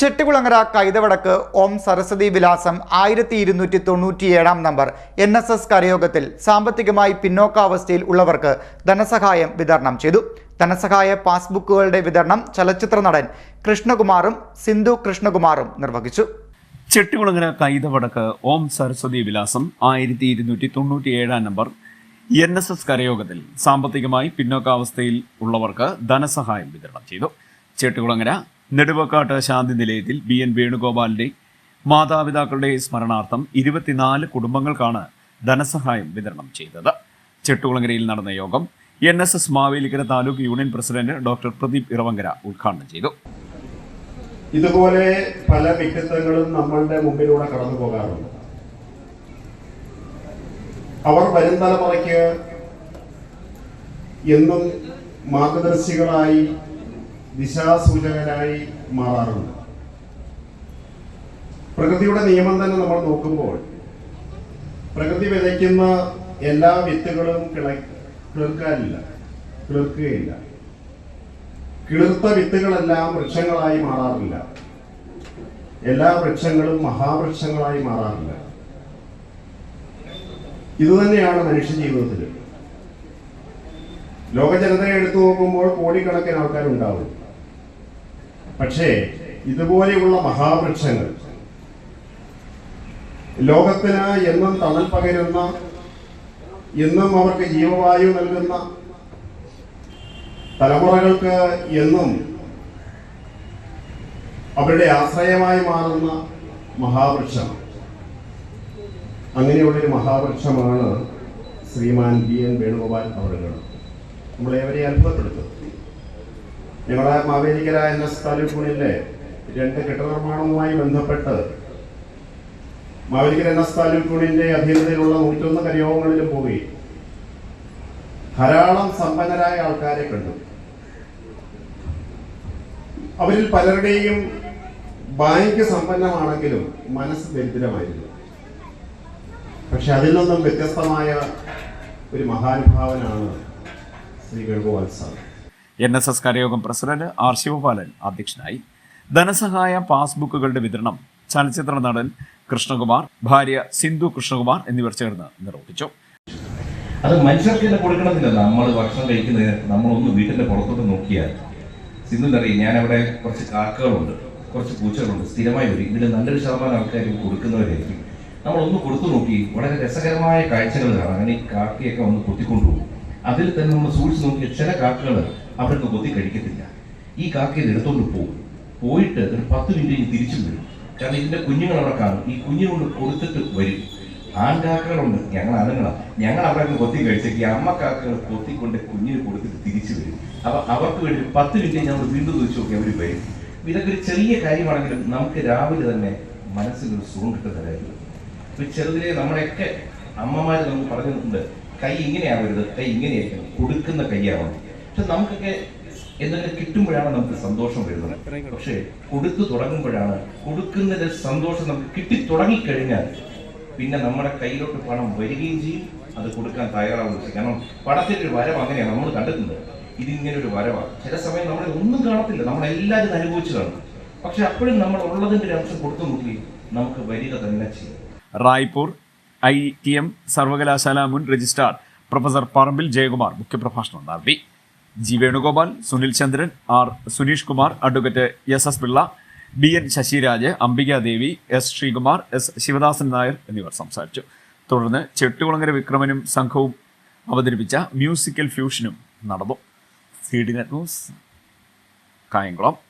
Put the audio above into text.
ചെട്ടികുളങ്ങര കൈതവടക്ക് ഓം സരസ്വതി വിലാസം ആയിരത്തി ഇരുന്നൂറ്റി തൊണ്ണൂറ്റിയേഴാം നമ്പർ. എൻ എസ് എസ് കരയോഗത്തിൽ സാമ്പത്തികമായി പിന്നോക്കാവസ്ഥയിൽ ഉള്ളവർക്ക് ധനസഹായം വിതരണം ചെയ്തു. ധനസഹായ പാസ്ബുക്കുകളുടെ വിതരണം ചലച്ചിത്ര നടൻ കൃഷ്ണകുമാറും സിന്ധു കൃഷ്ണകുമാറും നിർവഹിച്ചു. ചെട്ടികുളങ്ങര കൈതവടക്ക് ഓം സരസ്വതി വിലാസം ആയിരത്തി ഇരുന്നൂറ്റി തൊണ്ണൂറ്റി ഏഴാം നമ്പർ. എൻ എസ് എസ് കരയോഗത്തിൽ സാമ്പത്തികമായി പിന്നോക്കാവസ്ഥയിൽ ഉള്ളവർക്ക് ധനസഹായം വിതരണം ചെയ്തു. ചെട്ടികുളങ്ങര നെടുവക്കാട്ട് ശാന്തി നിലയത്തിൽ ബി എൻ വേണുഗോപാലിന്റെ മാതാപിതാക്കളുടെ സ്മരണാർത്ഥം ഇരുപത്തിനാല് കുടുംബങ്ങൾക്കാണ് ധനസഹായം വിതരണം ചെയ്തത്. ചെട്ടുകുളങ്ങരയിൽ നടന്ന യോഗം N S S Mavelikkara taluk union president doctor Pradeep Iravankara ഉദ്ഘാടനം ചെയ്തു. ഇതുപോലെ പല വ്യക്തിത്വങ്ങളും നമ്മളുടെ മുമ്പിലൂടെ കടന്നു പോകാറുണ്ട്. അവർ വരും തലമുറയ്ക്ക് എന്നും മാർഗദർശികളായി ദിശാസൂചകരായി മാറാറുണ്ട്. പ്രകൃതിയുടെ നിയമം തന്നെ നമ്മൾ നോക്കുമ്പോൾ പ്രകൃതി വിതയ്ക്കുന്ന എല്ലാ വിത്തുകളും കിള കിളിർക്കാനില്ല കിളിർക്കുകയില്ല. കിളിർത്ത വിത്തുകളെല്ലാം വൃക്ഷങ്ങളായി മാറാറില്ല. എല്ലാ വൃക്ഷങ്ങളും മഹാവൃക്ഷങ്ങളായി മാറാറില്ല. ഇതുതന്നെയാണ് മനുഷ്യ ജീവിതത്തിൽ ലോക ജനതയെ എടുത്തു നോക്കുമ്പോൾ കോടിക്കണക്കിന് ആൾക്കാരുണ്ടാവും. പക്ഷേ ഇതുപോലെയുള്ള മഹാവൃക്ഷങ്ങൾ ലോകത്തിന് എന്നും തണൽ പകരുന്ന എന്നും അവർക്ക് ജീവവായു നൽകുന്ന തലമുറകൾക്ക് എന്നും അവരുടെ ആശ്രയമായി മാറുന്ന മഹാവൃക്ഷം. അങ്ങനെയുള്ളൊരു മഹാവൃക്ഷമാണ് ശ്രീമാൻ ബി എൻ വേണുഗോപാൽ നമ്മളെ നമ്മളേവരെ അത്ഭുതപ്പെടുത്തും. ഞങ്ങളുടെ മാവേലിക്കര എൻ എസ് രണ്ട് കെട്ടിട നിർമ്മാണവുമായി ബന്ധപ്പെട്ട് മാവേലിക്കര എന്ന എസ് അധീനതയിലുള്ള നൂറ്റൊന്ന് കരയോഗങ്ങളിൽ പോയി ധാരാളം സമ്പന്നരായ ആൾക്കാരെ കണ്ടു. അവരിൽ പലരുടെയും ബാങ്ക് സമ്പന്നമാണെങ്കിലും മനസ്സ് ദരിദ്രമായിരുന്നു. പക്ഷെ അതിൽ നിന്നും വ്യത്യസ്തമായ ഒരു മഹാനുഭാവനാണ് Shri Venugopal sir. N S S കരയോഗം president R Sivapalan അധ്യക്ഷനായി. ധനസഹായ പാസ്ബുക്കുകളുടെ വിതരണം ചലച്ചിത്ര നടൻ കൃഷ്ണകുമാർ ഭാര്യ സിന്ധു കൃഷ്ണകുമാർ എന്നിവർ ചേർന്ന് നിർവഹിച്ചു. അത് മനുഷ്യർക്ക് തന്നെ കൊടുക്കണമെന്നില്ല നമ്മൾ ഭക്ഷണം കഴിക്കുന്നതിന് നമ്മളൊന്ന് വീട്ടിന്റെ പുറത്തോട്ട് നോക്കിയാൽ സിന്ധുന്നറിയും ഞാൻ അവിടെ കുറച്ച് കാക്കകളുണ്ട് കുറച്ച് പൂച്ചകളുണ്ട്. സ്ഥിരമായി വരും. ഇതിൽ നല്ലൊരു ശതമാനം ആൾക്കാർ കൊടുക്കുന്നവരായിരിക്കും. നമ്മളൊന്ന് കൊടുത്തു നോക്കി വളരെ രസകരമായ കാഴ്ചകൾ കാണാം. അങ്ങനെ ഈ കാക്കയൊക്കെ ഒന്ന് കൊത്തിക്കൊണ്ടുപോകും അതിൽ തന്നെ നമ്മൾ സൂക്ഷിച്ച് നോക്കിയ ചില കാക്കകൾ നിന്ന് കൊത്തി കഴിക്കത്തില്ല. ഈ കാക്കയിൽ എടുത്തോണ്ട് പോകും. പോയിട്ട് ഒരു പത്ത് മിനിറ്റ് തിരിച്ചും വരും. കാരണം ഇതിന്റെ കുഞ്ഞുങ്ങൾ അവിടെ കാണും. ഈ കുഞ്ഞുകൊണ്ട് കൊടുത്തിട്ട് വരും. ആൺകാക്കകളുണ്ട്. ഞങ്ങൾ ആണുങ്ങളാണ് ഞങ്ങൾ നിന്ന് കൊത്തി കഴിച്ചേക്ക് ഈ അമ്മക്കാക്കകൾ കൊത്തിക്കൊണ്ട് കുഞ്ഞിന് കൊടുത്തിട്ട് തിരിച്ചു വരും. അപ്പൊ അവർക്ക് വേണ്ടി പത്ത് മിനിറ്റ് ഞങ്ങൾ വീണ്ടും ചോദിച്ചു നോക്കി അവർ വരും. ഇതൊക്കെ ഒരു ചെറിയ കാര്യമാണെങ്കിലും നമുക്ക് രാവിലെ തന്നെ മനസ്സിൽ സുഖം കിട്ടുന്ന കാര്യമാണ്. ഇപ്പൊ ചെറുതിലെ നമ്മളെയൊക്കെ അമ്മമാര് നമുക്ക് പറഞ്ഞിട്ടുണ്ട്. കൈ ഇങ്ങനെയാവരുത് കൈ ഇങ്ങനെയായിരിക്കണം. കൊടുക്കുന്ന കൈയാവണം. പക്ഷെ നമുക്കൊക്കെ എന്തെങ്കിലും കിട്ടുമ്പോഴാണ് നമുക്ക് സന്തോഷം വരുന്നത്. പക്ഷെ കൊടുത്തു തുടങ്ങുമ്പോഴാണ് കൊടുക്കുന്നതിൽ സന്തോഷം നമുക്ക് കിട്ടി തുടങ്ങിക്കഴിഞ്ഞാൽ പിന്നെ നമ്മുടെ കയ്യിലോട്ട് പണം വരികയും ചെയ്യും. അത് കൊടുക്കാൻ തയ്യാറാവുകയും കാരണം പണത്തിന്റെ ഒരു വരവ് അങ്ങനെയാണ് നമ്മൾ കണ്ടെത്തുന്നത്. ഇതിങ്ങനെ ഒരു വരവാണ് ചില സമയം നമ്മളെ ഒന്നും കാണത്തില്ല. നമ്മളെല്ലാവരും അനുഭവിച്ചു കാണും പക്ഷെ അപ്പോഴും നമ്മൾ ഉള്ളതിന്റെ ഒരു അംശം കൊടുത്തു നോക്കി നമുക്ക് വരിക തന്നെ ചെയ്യും. റായ്പൂർ ഐ ടി എം സർവകലാശാല മുൻ രജിസ്ട്രാർ പ്രൊഫസർ പറമ്പിൽ ജയകുമാർ മുഖ്യപ്രഭാഷണം നടത്തി G. Venugopal Sunil Chandran R. Suneesh Kumar advocate S. S. Pillai B. N. Sasiraj Ambikadevi S. Sreekumar S. Sivadasan Nair എന്നിവർ സംസാരിച്ചു. തുടർന്ന് ചെട്ടുകുളങ്ങര വിക്രമനും സംഘവും അവതരിപ്പിച്ച മ്യൂസിക്കൽ ഫ്യൂഷനും നടന്നു. C D net news Kayamkulam.